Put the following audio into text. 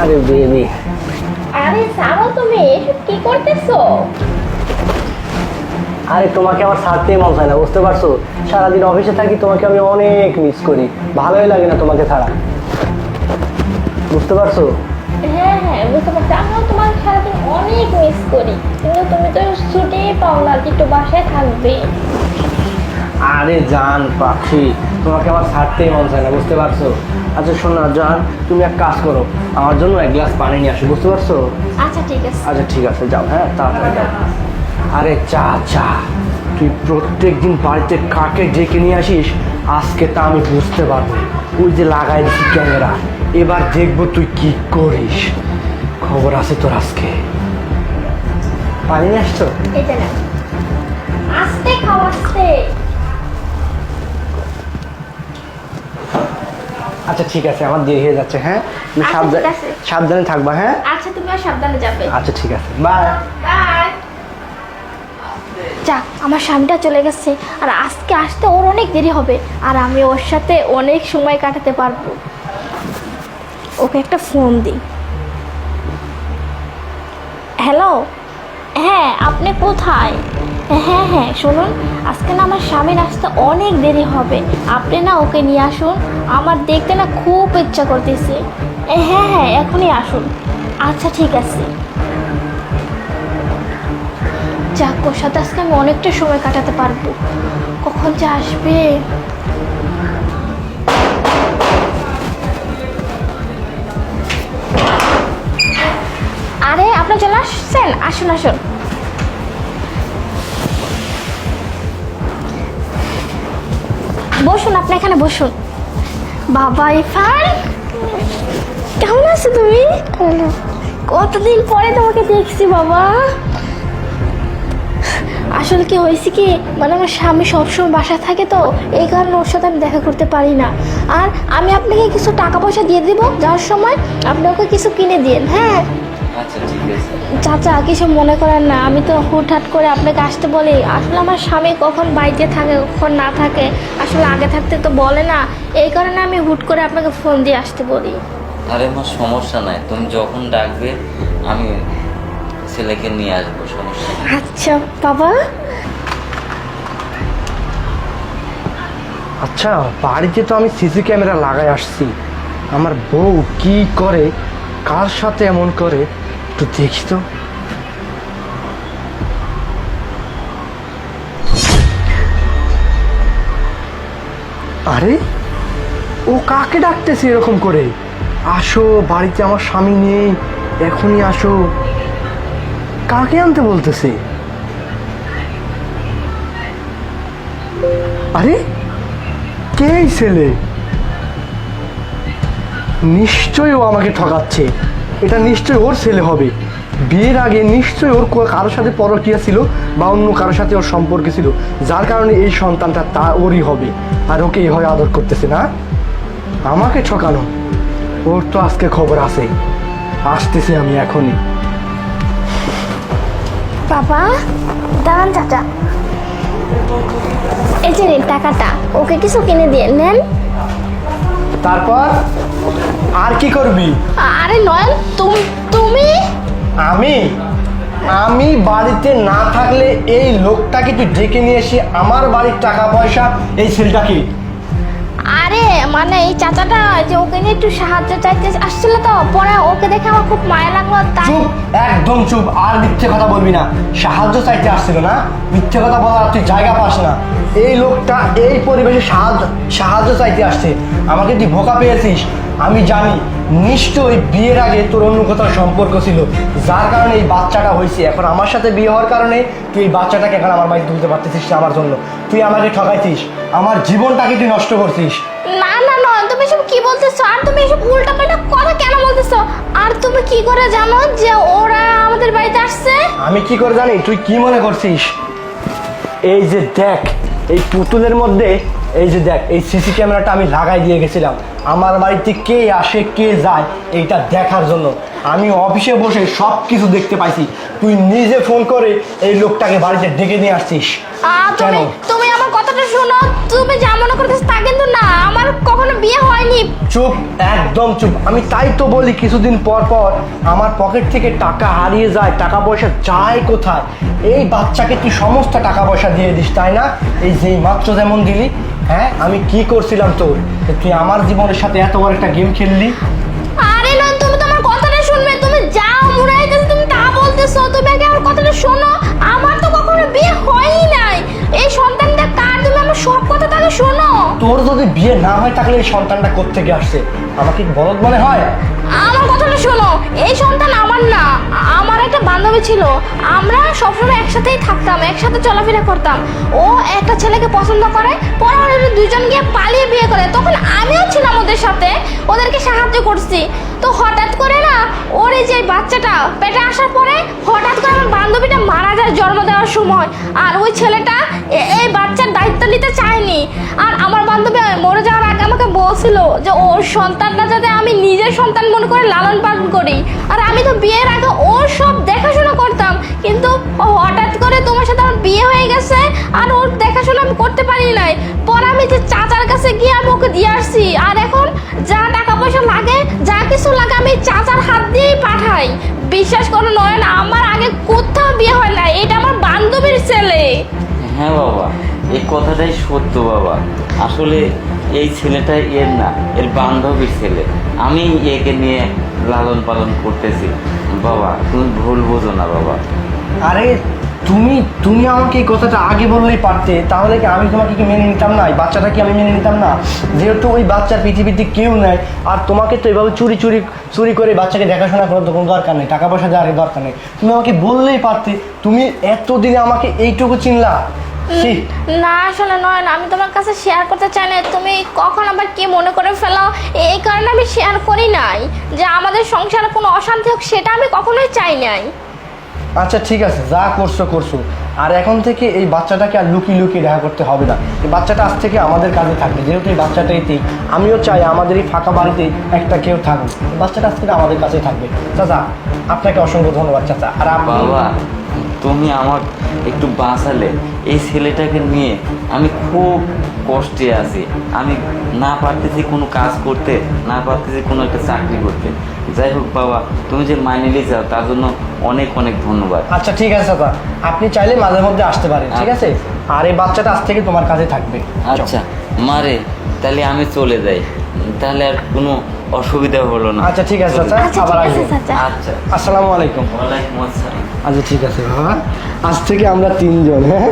আরে বেবি। আরে ছাড়ো তুমি এসব কি করতেছো? আরে তোমাকে আমার ছাড়তেই মন চায় না বুঝতে পারছ? সারাদিন অফিসে থাকি তোমাকে আমি অনেক মিস করি। ভালোই লাগে না তোমাকে ছাড়া। বুঝতে পারছ? হ্যাঁ হ্যাঁ বুঝতে পারছি। আমিও তোমার সারাদিন অনেক মিস করি। কিন্তু তুমি তো ছুটি পাও না একটু বাসায় থাকবে। আরে জান পাখি তোমাকে আমার ছাড়তেই মন চায় না বুঝতে পারছ? আচ্ছা শোনো না জান তুমি এক কাজ করো। আমার জন্য এক গ্লাস পানি নিয়ে আসো বুঝতে পারছ? আচ্ছা ঠিক আছে। আচ্ছা ঠিক আছে যাও হ্যাঁ তাড়াতাড়ি যাও। আরে চা চা তুই প্রত্যেক দিন বাড়িতে কাকে ডেকে নিয়ে আসিস? আজকে তা আমি বুঝতে পারব। ওই যে লাগাই দিচ্ছি ক্যামেরা এবার দেখব তুই কি করিস। খবর আছে তোর আজকে। পানি নিয়ে আসছো? এই যে আস্তে খাও আস্তে আচ্ছা ঠিক আছে আমার দেরি হয়ে যাচ্ছে হ্যাঁ? তুমি আচ্ছা, সাবধানে সাবধানে থাকবা হ্যাঁ? আচ্ছা তুমি আর সাবধানে যাবে। আচ্ছা ঠিক আছে বাই। বাই। যাক আমার স্বামীটা চলে গেছে আর আজকে আসতে ওর অনেক দেরি হবে আর আমি ওর সাথে অনেক সময় কাটাতে পারব। ওকে একটা ফোন দিই। হ্যালো? হ্যাঁ আপনি কোথায়? হ্যাঁ হ্যাঁ শুনুন, আজকে না আমার স্বামীর আসতে অনেক দেরি হবে। আপনি না ওকে নিয়ে আসুন, আমার দেখতে না খুব ইচ্ছা করতেছে। হ্যাঁ হ্যাঁ এখনই আসুন। আচ্ছা ঠিক আছে। যাক, ওর সাথে আজকে আমি অনেকটা সময় কাটাতে পারব। কখন যে আসবে? আরে, আপনি চলে আসছেন? আসুন আসুন। বসুন, আপনি এখানে বসুন। বাবা ইরফান, কেমন আছো তুমি? কতদিন পরে তোমাকে দেখছি বাবা। আসলে কি হয়েছে কি মানে আমার স্বামী সবসময় বাসায় থাকে তো, এই কারণে ওর সাথে আমি দেখা করতে পারি না। আর আমি আপনাকে কিছু টাকা পয়সা দিয়ে দিব, যাওয়ার সময় আপনি ওকে কিছু কিনে দিন হ্যাঁ? চাচা কিছু মনে করেন না আমি তো হুটহাট করে আপনাকে আসতে বলি। আসলে আমার স্বামী কখন বাড়িতে থাকে কখন না থাকে আসলে আগে থাকতে তো বলে না। এই কারণে আমি হুট করে আপনাকে ফোন দিয়ে আসতে বলি। আরে আমার সমস্যা নাই। তুমি যখন ডাকবে আমি ছেলেকে নিয়ে আসব সমস্যা আচ্ছা বাবা। আচ্ছা বাড়িতে তো আমি সিসি ক্যামেরা লাগাই আসছি। আমার বউ কি করে কার সাথে এমন করে একটু দেখি তো। আরে, ও কাকে ডাকতেছে এরকম করে? আসো, বাড়িতে আমার স্বামী নেই, এখনই আসো। কাকে আনতে বলতেছে? আরে, কে ছেলে? নিশ্চয়ই ও আমাকে ঠকাচ্ছে। এটা নিশ্চয়ই ওর ছেলে হবে। বিয়ের আগে নিশ্চয়ই ওর কারোর সাথে পরকিয়া ছিল বা অন্য কারোর সাথে ওর সম্পর্ক ছিল। যার কারণে এই সন্তানটা তা ওরই হবে। আর ওকে এইভাবে আদর করতেছে না? আমাকে ঠকানো ওর তো আজকে খবর আছে। আসতেছি আমি এখনই। বাবা দাঁড়ান চাচা। এই যে নিন টাকাটা ওকে কিছু কিনে দিয়ে নেন। তারপর? আর কি করবি? আরে নয়ন তুমি তুমি? আমি? আমি বাড়িতে না থাকলে এই লোকটাকে তুই ডেকে নিয়ে এসে আমার বাড়ির টাকা পয়সা এই ছেলেটাকে মানে এই চাচাটা যে ওকে নিয়ে একটু সাহায্য চাইতে আসছিল তো পরে ওকে দেখে আমার খুব মায়া লাগল তাই চুপ একদম চুপ আর মিথ্যে কথা বলবি না। সাহায্য চাইতে আসছিল না মিথ্যে কথা বলার তুই জায়গা পাস না। এই লোকটা এই পরিবেশে সাহায্য সাহায্য চাইতে আসছে। আমাকে তুই ভোকা পেয়েছিস। আমি জানি নিশ্চয়ই বিয়ের আগে তোর অন্য কোথাও সম্পর্ক ছিল। যার কারণে এই বাচ্চাটা হয়েছে। এখন আমার সাথে বিয়ে হওয়ার কারণে তুই এই বাচ্চাটাকে এখন আমার বাড়িতে তুলতে পারতেছিস না আমার জন্য। তুই আমাকে ঠকাইছিস। আমার জীবনটাকে তুই নষ্ট করছিস। কি বলতেছো? আর তুমি এসব উল্টা পাল্টা কথা কেন বলতেছো? আর তুমি কি করে জানো যে ওরা আমাদের বাড়িতে আসছে? আমি কি করে জানি? তুই কি মনে করছিস? এই যে দেখ এই পুতুলের মধ্যে এই যে দেখ এই সিসি ক্যামেরাটা আমি লাগাই দিয়ে গেছিলাম। আমার বাড়িতে কে আসে কে যায় এইটা দেখার জন্য। আমি অফিসে বসে সব কিছু দেখতে পাইছি। তুই নিজে ফোন করে এই লোকটাকে বাড়িতে ডেকে নিয়ে আসছিস? তুমি আমার কথাটা শোনো। তুমি যা মনে করতেছ তা কিন্তু না। কখনো বিয়ে হয়নি। চুপ একদম চুপ। আমি তাই তো বলি কিছুদিন পর পর আমার পকেট থেকে টাকা হারিয়ে যায় টাকা পয়সা যায় কোথায়? এই বাচ্চাকে তুই সমস্ত টাকা পয়সা দিয়ে দিস তাই না? এই যে মাত্র যেমন দিলি হ্যাঁ? আমি কি করছিলাম তোর? তুই আমার জীবনের সাথে এত বড় একটা গেম খেললি? আরে নয় তুমি তো আমার কথাটা শুনবে। তুমি যা মুড়াইতেছো তুমি তা বলতেছো। তুমি আগে আমার কথাটা শোনো। আমার তো কখনো বিয়ে হয়ই নাই। এই আমার সব কথা তাকে শোনো। তোর যদি বিয়ে না হয় তাহলে এই সন্তানটা কোত্থেকে আসছে? আমাকে বলদ মনে হয়? আমার কথাটা শোনো এই সন্তান আমার না আমার একটা বান্ধবী ছিল। আমরা সবসময় একসাথেই থাকতাম একসাথে চলাফেরা করতাম। ও একটা ছেলেকে পছন্দ করে পরে ওরা দুজন গিয়ে পালিয়ে বিয়ে করে। তখন আমিও ছিলাম ওদের সাথে ওদেরকে সাহায্য করছি। তো হঠাৎ করে ওর যে বাচ্চাটা, পেটে আসার পরে হঠাৎ করে আমার বান্ধবীটা মারা যায় জন্ম দেওয়ার সময়। আর ওই ছেলেটা এই বাচ্চার দায়িত্ব নিতে চায়নি। আর আমার বান্ধবী মরে যাওয়ার আগে আমাকে বলছিল যে ওর সন্তানটা যাতে আমি নিজের সন্তান মনে করে লালন পালন করি। আর আমি তো বিয়ের আগে ওর সব দেখাশোনা করতাম, কিন্তু ও হঠাৎ করে তোমার সাথে আমার বিয়ে হয়ে গেছে আর ওর দেখাশোনা আমি করতে পারি নাই। পরে আমি যে চাচার কাছে গিয়ে আমি ওকে দিয়ে আসছি। আর এখন যা টাকা পয়সা লাগে আমি চাচার হাত দিয়েই পাঠাই। বিশ্বাস করো নয় না আমার আগে কোথাও বিয়ে হয় না এটা আমার বান্ধবীর ছেলে। হ্যাঁ বাবা এই কথাটাই সত্য বাবা। আসলে এই ছেলেটা এর না এর বান্ধবীর ছেলে। আমি একে নিয়ে লালন পালন করতেছি। বাবা তুমি ভুল বোঝো না বাবা। আরে তুমি তুমি আমাকে এই কথাটা আগে বললেই পারতে তাহলে কি আমি তোমাকে কি মেনে নিতাম না? এই বাচ্চাটা কি আমি মেনে নিতাম না? যেহেতু ওই বাচ্চার পৃথিবীতে কেউ নেই আর তোমাকে তো এভাবে চুরি চুরি চুরি করে বাচ্চাকে দেখাশোনা করার কোনো দরকার নেই টাকা পয়সা দেওয়ার দরকার নেই। তুমি আমাকে বললেই পারতে তুমি এতদিনে আমাকে এইটুকু চিনলা? না আসলে নয় না আমি তোমার কাছে শেয়ার করতে চাই না। তুমি কখন আবার কি মনে করে ফেলাও এই কারণে আমি শেয়ার করি নাই। যে আমাদের সংসারে কোনো অশান্তি হোক সেটা আমি কখনোই চাই নাই। আচ্ছা ঠিক আছে, যা করছ করছ। আর এখন থেকে এই বাচ্চাটাকে আর লুকিয়ে লুকিয়ে দেখা করতে হবে না। এই বাচ্চাটা আজ থেকে আমাদের কাছে থাকবে, যেহেতু এই বাচ্চাটাইতেই আমিও চাই আমাদের এই ফাঁকা বাড়িতেই একটা কেউ থাকুক। বাচ্চাটা আজ থেকে আমাদের কাছেই থাকবে। চাচা, আপনাকে অসংখ্য ধন্যবাদ, চাচা। আর বাবা, তুমি আমার একটু বাঁচালে। এই ছেলেটাকে নিয়ে আমি খুব কষ্টে আছি। আমি না পারতেছি কোনো কাজ করতে না পারতেছি কোনো একটা চাকরি করতে। যাই হোক বাবা তুমি যে মাইনে নিয়ে যাও তার জন্য অনেক অনেক ধন্যবাদ। আচ্ছা ঠিক আছে চাচা আপনি চাইলে মাঝে মধ্যে আসতে পারেন ঠিক আছে? আর এই বাচ্চাটা আজ থেকে তোমার কাছে থাকবে। আচ্ছা মারে তাহলে আমি চলে যাই। তাহলে আর কোনো অসুবিধা হলো না। আচ্ছা ঠিক আছে চাচা। আচ্ছা আবার চাচা। আচ্ছা। আসসালামু আলাইকুম। ওয়ালাইকুম আসসালাম। আচ্ছা ঠিক আছে বাবা। আজ থেকে আমরা তিনজন হ্যাঁ?